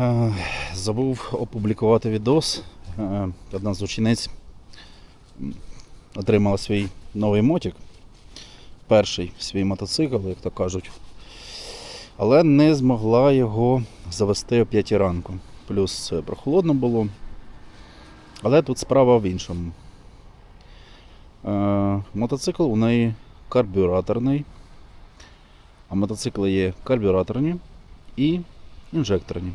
Е, Забув опублікувати відос. Е, Одна з учениць отримала свій новий мотик. Перший свій мотоцикл, як то кажуть. Але не змогла його завести о 5 ранку. Плюс е, прохолодно було. Але тут справа в іншому. Мотоцикл у неї карбюраторний. А мотоцикли є карбюраторні і інжекторні.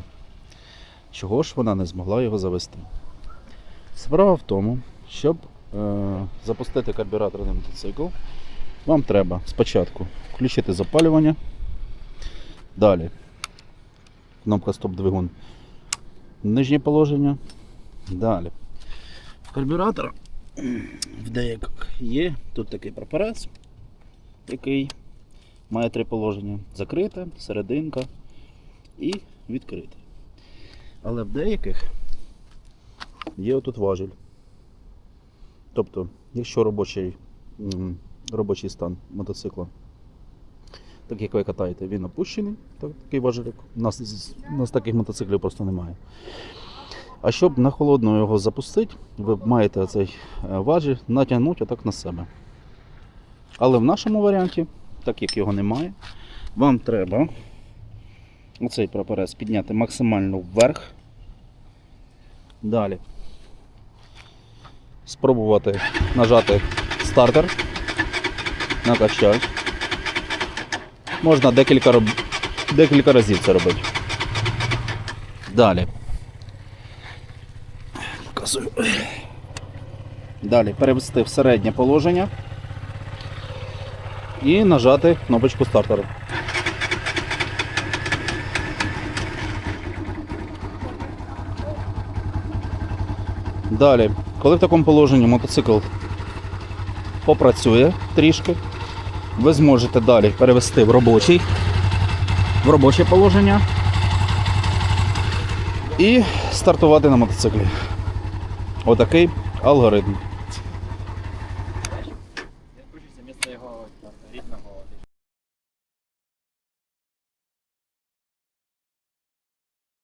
Чого ж вона не змогла його завести? Справа в тому, щоб е, запустити карбюраторний мотоцикл, вам треба спочатку включити запалювання. Далі кнопка стоп-двигун. Нижнє положення. Далі. В карбюратора в деяких є тут такий прапорець, який має три положення: закрите, серединка і відкрите. Але в деяких є отут важіль. Тобто, якщо робочий, робочий стан мотоцикла, так як ви катаєте, він опущений, так, такий важель. У нас, у нас таких мотоциклів просто немає. А щоб на холодно його запустити, ви маєте цей е, важіль натягнути отак на себе. Але в нашому варіанті, так як його немає, вам треба оцей прапорець підняти максимально вверх. Далі. Спробувати нажати стартер. Накачати. Можна декілька, декілька разів це робити. Далі. Показую. Далі перевести в середнє положення і нажати кнопочку стартера. Далі, коли в такому положенні мотоцикл попрацює трішки, ви зможете далі перевести в робочий, в робоче положення і стартувати на мотоциклі. Отакий алгоритм.